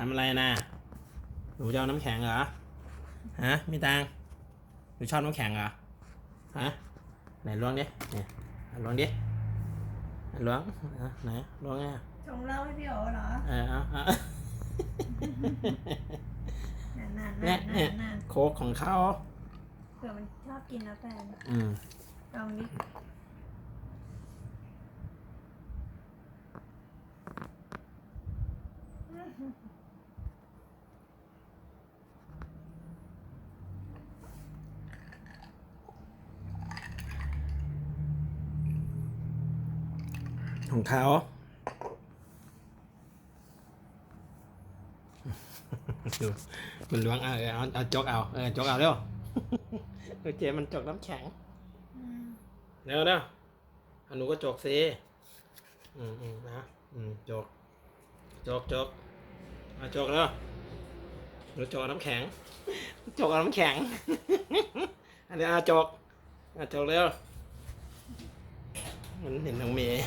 ทำอะไรนะหนูจะเอาน้ำแข็งเหรอ ฮะ มีตังค์หนูชอบน้ำแข็งเหรอ ฮะ ไหนล้วงดิเนี่ยเอาล้วงดิเอาล้วงเอาไหนล้วงไงอะชงเหล้าให้พี่โอเหรอ เออเอาเอานั่นนั่นเนี่นั่ยนเนี่ยนั่นโค้กของเขาเผื่อมันชอบกินนะแฟนอืมลองดิ ของเขาดูมันล้วงเอาเออเอาเอาจกเอาเออจกเอาเร็วเคมันจกน้ำแข็งเร็วเร็วอันหนูก็จกสิอืมอืมนะอืมจกจกจกมาจกเร็วหนูจกเอาน้ำแข็งจกเอาน้ำแข็งอันนี้อาจกอาจกเร็ว มันเห็นน้องเมย์